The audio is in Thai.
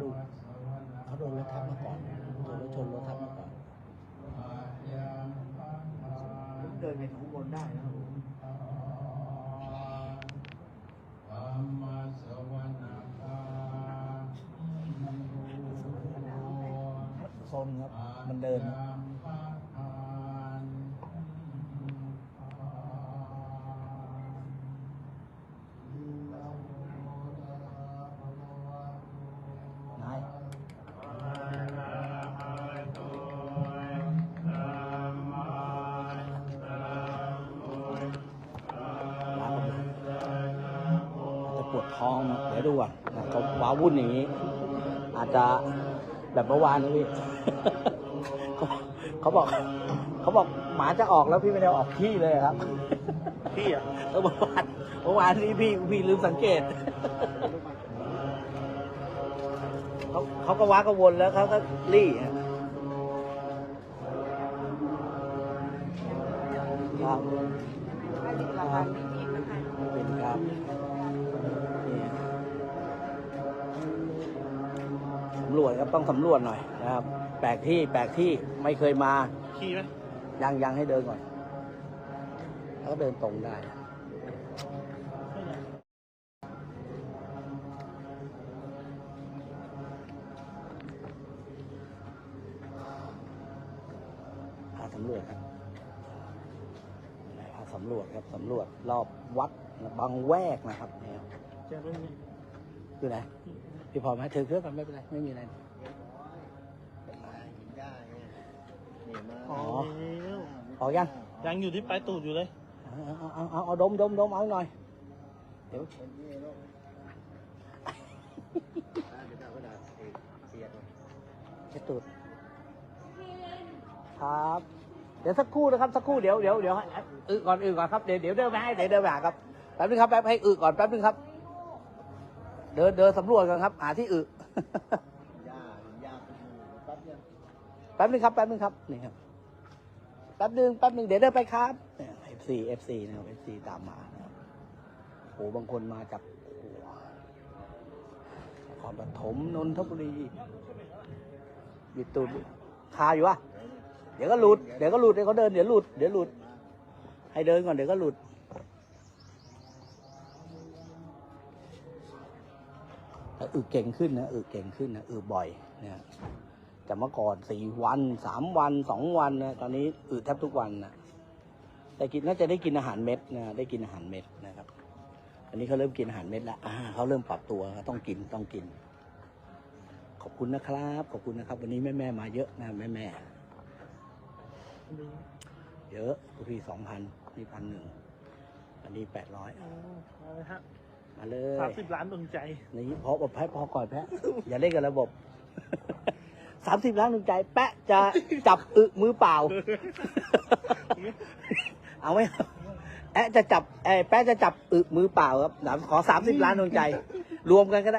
ดูเขาโดนรถทับมาก่อนโดนรถชนรถทับมาก่อนเดินไปถึงบนได้นะครับผมซนครับ มันเดินน วดท้องนะเดี๋ยวดูก่อนนะเขาว้าวุ่นอย่างนี้ อาจจะแบบเมื่อวานนะพี่เขาเขาบอก เขาบอกหมาจะออกแล้วพี่ไม่ได้ออกขี้เลยครับพี่อะเออเมื่อวานเมื่อวานนี้พี่พี่ลืมสังเกตเขาเขาก็ว้ากระวนแล้วเขาก็รี่อะครับให้ถึงราคาไม่ผิดนะคะเป็นครับ จครับต้องสำรวจหน่อยนะครับ แปลกที่แปลกที่ไม่เคยมาขี่ไหมยังยังให้เดินก่อน แล้วก็เดินตรงได้ พาสำรวจครับพาสำรวจครับสำรวจรอบวัดบางแวกนะครับเนี่ยเจอเรื่องนี้คือไหน พี่พอไหมถือเครื่องกันไม่เป็นไรไม่มีอะไรอ๋อออกยังยังอยู่ที่ปลายตูดอยู่เลย เอาเอาเอาเอาเอาดมดมดมเอาหน่อย เดี๋ยวเช็ดตูดครับ เดี๋ยวสักครู่นะครับสักครู่เดี๋ยวเดี๋ยวเดี๋ยวให้อึก่อนอึก่อนครับเดี๋ยวเดี๋ยวเดินไปให้เดี๋ยวเดินไปหาครับแป๊บนึงครับแป๊บให้อึก่อนแป๊บนึงครับ เดินเดินสำรวจกันครับ หาที่อึแป๊บนึงครับ แป๊บนึงครับ นี่ครับ แป๊บนึง แป๊บนึง เดี๋ยวเดินไปครับเอฟซีเอฟซีนะครับเอฟซีตามมานะครับโอ้บางคนมาจากโอ้โหนครปฐมนนทบุรีบิดตูดคาอยู่วะเดี๋ยวก็หลุด เดี๋ยวก็หลุดเดี๋ยวเขาเดิน เดี๋ยวหลุด เดี๋ยวหลุด ให้เดินก่อน เดี๋ยวก็หลุด อึเก่งขึ้นนะอึเก่งขึ้นนะอึบ่อยนี่ยจากเมื่อก่อนสี่วันสามวันสองวันนะตอนนี้อืดแทบทุกวันนะแต่กินน่าจะได้กินอาหารเม็ดนะได้กินอาหารเม็ดนะครับ อันนี้เขาเริ่มกินอาหารเม็ดแล้วอ่าเขาเริ่มปรับตัวต้องกินต้องกิน ขอบคุณนะครับ ขอบคุณนะครับ วันนี้แม่แม่มาเยอะนะแม่แม่เยอะพี่สองพันนี่พันหนึ่งอันนี้แปดร้อยอาเลยฮะ มาเลยสามสิบล้านดวงใจนี่พอบอกแพ้พอก่อนแพ้อย่าเล่นกับระบบสามสิบล้านดวงใจ แปะจะจับอึมือเปล่า เอาไหมแอะจะจับเอ้ยแปะจะจับอึมือเปล่าครับขอสามสิบล้านดวงใจ รวมกันก็ได้